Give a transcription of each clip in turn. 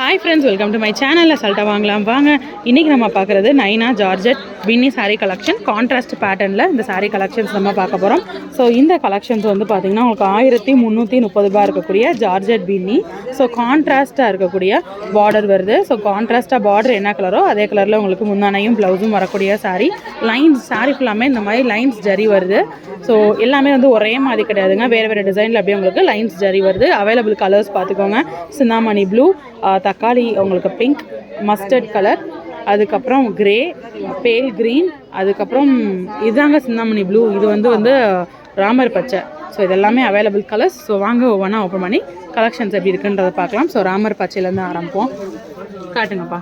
Hi friends welcome to my சேனலில் சல்ட்டா வாங்கலாம். வாங்க. இன்றைக்கி நம்ம பார்க்குறது நைனா ஜார்ஜட் பின்னி சாரீ கலெக்ஷன் கான்ட்ராஸ்ட் பேட்டர்னில் இந்த சாரீ கலெக்ஷன்ஸ் நம்ம பார்க்க போகிறோம் ஸோ இந்த கலெக்ஷன்ஸ் வந்து பார்த்திங்கன்னா உங்களுக்கு ஆயிரத்தி முந்நூற்றி முப்பது ரூபாய் இருக்கக்கூடிய ஜார்ஜட் பின்னி ஸோ கான்ட்ராஸ்ட்டாக இருக்கக்கூடிய பார்டர் வருது. ஸோ கான்ட்ராஸ்ட்டாக பார்டர் என்ன கலரோ அதே கலரில் உங்களுக்கு முந்தானையும் ப்ளவுஸும் வரக்கூடிய சாரீ லைன்ஸ் சாரீ ஃபுல்லாமே இந்த மாதிரி லைன்ஸ் ஜரி வருது. ஸோ எல்லாமே வந்து ஒரே மாதிரி கிடையாதுங்க. வேறு வேறு டிசைனில் அப்படியே உங்களுக்கு லைன்ஸ் ஜரி வருது. அவைலபிள் கலர்ஸ் பார்த்துக்கோங்க. சிந்தாமணி ப்ளூ தக்காளி உங்களுக்கு பிங்க் மஸ்டர்ட் கலர் அதுக்கப்புறம் கிரே பேல் க்ரீன் அதுக்கப்புறம் இதுதாங்க சிந்தாமணி ப்ளூ இது வந்து வந்து ராமர் பச்சை. ஸோ இதெல்லாமே அவைலபிள் கலர்ஸ் ஸோ வாங்க ஒவ்வொன்றா ஓப்பன் பண்ணி கலெக்ஷன்ஸ் எப்படி இருக்குன்றதை பார்க்கலாம். ஸோ ராமர் பச்சையிலேருந்து ஆரம்பிப்போம். காட்டுங்கப்பா.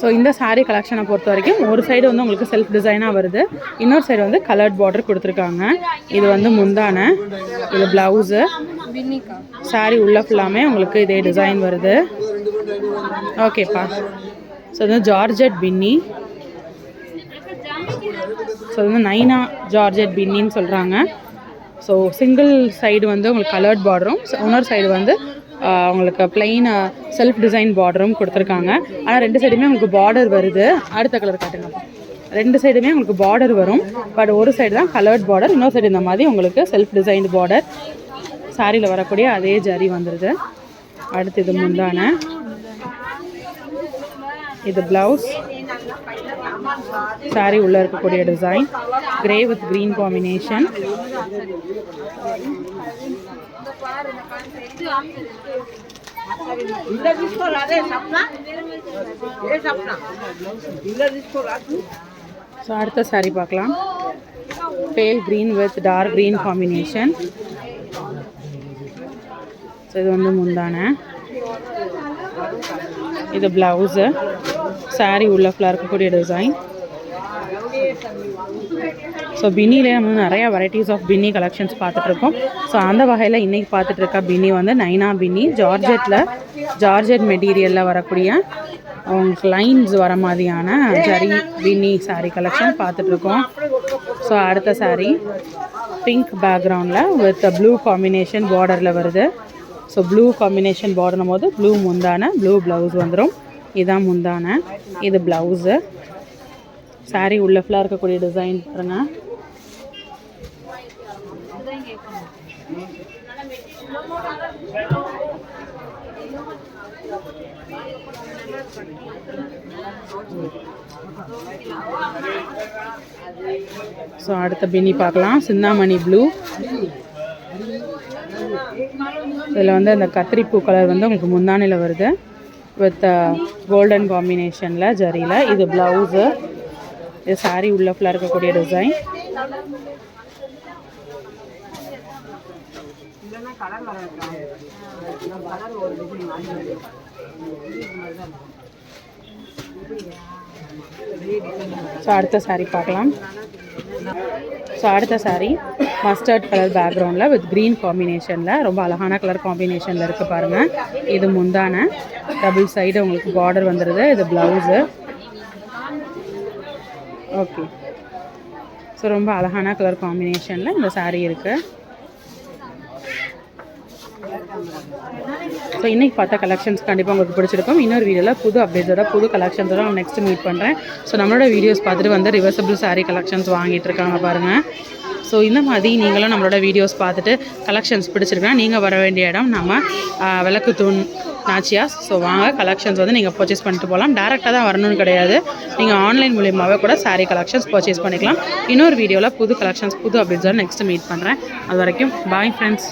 ஸோ இந்த சாரீ கலெக்ஷனை பொறுத்த வரைக்கும் ஒரு சைடு வந்து உங்களுக்கு செல்ஃப் டிசைனாக வருது. இன்னொரு சைடு வந்து கலர்ட் பார்டர் கொடுத்துருக்காங்க. இது வந்து முந்தான இது ப்ளவுஸு சாரி உள்ள ஃபுல்லாமே உங்களுக்கு இதே டிசைன் வருது. ஓகேப்பா ஸோ வந்து ஜார்ஜெட் பின்னி ஸோ வந்து நைனா ஜார்ஜெட் பின்னின்னு சொல்கிறாங்க ஸோ சிங்கிள் சைடு வந்து உங்களுக்கு கலர்ட் பார்டரும் இன்னொரு சைடு வந்து உங்களுக்கு பிளெயின் செல்ஃப் டிசைன் பார்டரும் கொடுத்துருக்காங்க. ஆனால் ரெண்டு சைடுமே உங்களுக்கு பார்டர் வருது. அடுத்த கலர் காட்டுங்கப்பா ரெண்டு சைடுமே உங்களுக்கு பார்டர் வரும். பட் ஒரு சைடு தான் கலர்ட் பார்டர் இன்னொரு சைடு இந்த மாதிரி உங்களுக்கு செல்ஃப் டிசைன்டு பார்டர் சாரியில் வரக்கூடிய அதே ஜரி வந்துடுது அடுத்து இது முந்தான. இது ப்ளவுஸ் saree உள்ள இருக்கக்கூடிய design grey with green combination so அடுத்த saree பார்க்கலாம். Pale green with dark green combination so இது வந்து முந்தானை. இது ப்ளவுஸு saree உள்ள ஃபுல்லாக இருக்கக்கூடிய டிசைன் ஸோ பின்னிலே நம்ம வந்து நிறையா வெரைட்டிஸ் ஆஃப் பின்னி கலெக்ஷன்ஸ் பார்த்துட்ருக்கோம். ஸோ அந்த வகையில் இன்றைக்கி பார்த்துட்டு இருக்க பின்னி வந்து நைனா பின்னி ஜார்ஜெட்டில் ஜார்ஜெட் மெட்டீரியலில் வரக்கூடிய உங்களுக்கு லைன்ஸ் வர மாதிரியான ஜரி பின்னி சாரி கலெக்ஷன் பார்த்துட்ருக்கோம். ஸோ அடுத்த saree பிங்க் பேக்ரவுண்டில் வித் ப்ளூ காம்பினேஷன் பார்டரில் வருது. ஸோ ப்ளூ காம்பினேஷன் பார்டர்னும் போது ப்ளூ முந்தான ப்ளூ ப்ளவுஸ் வந்துடும் இதுதான் முந்தான. இது ப்ளவுஸு சாரீ உள்ள ஃபுல்லாக இருக்கக்கூடிய டிசைன் பாருங்க. ஸோ அடுத்த பின்னி பார்க்கலாம். சிந்தாமணி ப்ளூ இதில் வந்து அந்த கத்திரிப்பூ கலர் வந்து உங்களுக்கு முந்தானையில் வருது. வித் கோல்டன் காம்பினேஷனில் ஜரியில். இது ப்ளவுஸு இது சாரீ உள்ள ஃபுல்லாக இருக்கக்கூடிய டிசைன் ஸோ அடுத்த சாரி பார்க்கலாம். ஸோ அடுத்த saree மஸ்டர்ட் கலர் பேக்ரவுண்டில் வித் க்ரீன் காம்பினேஷனில் ரொம்ப அழகான கலர் காம்பினேஷனில் இருக்குது பாருங்கள் இது முந்தான டபுள் சைடு உங்களுக்கு பார்டர் வந்துடுது இது ப்ளவுஸு ஓகே ஸோ ரொம்ப அழகான கலர் காம்பினேஷனில் இந்த சாரீ இருக்குது ஸோ இன்றைக்கி பார்த்த கலெக்ஷன்ஸ் கண்டிப்பாக உங்களுக்கு பிடிச்சிருக்கும். இன்னொரு வீடியோவில் புது அப்டேட்ஸோட புது கலெக்ஷன்ஸோட நான் நெக்ஸ்ட் மீட் பண்ணுறேன் ஸோ நம்மளோட வீடியோஸ் பார்த்துட்டு வந்து ரிவர்சபிள் சாரீ கலெக்ஷன்ஸ் வாங்கிட்டு இருக்காங்க பாருங்கள் ஸோ இந்த மாதிரி நீங்களும் நம்மளோட வீடியோஸ் பார்த்துட்டு கலெக்ஷன்ஸ் பிடிச்சிருக்கா நீங்கள் வர வேண்டிய இடம் நம்ம விளக்கு தூண் நாச்சியாஸ் ஸோ வாங்க கலெக்ஷன்ஸ் வந்து நீங்கள் பர்ச்சேஸ் பண்ணிட்டு போகலாம் டேரெக்டாக தான் வரணும்னு கிடையாது. நீங்கள் ஆன்லைன் மூலியமாகவே கூட சாரீ கலெக்ஷன்ஸ் பர்ச்சேஸ் பண்ணிக்கலாம். இன்னொரு வீடியோவில் புது கலெக்ஷன்ஸ் புது அப்டேட்ஸோட நெக்ஸ்ட் மீட் பண்ணுறேன் அது வரைக்கும் பாய் ஃப்ரெண்ட்ஸ்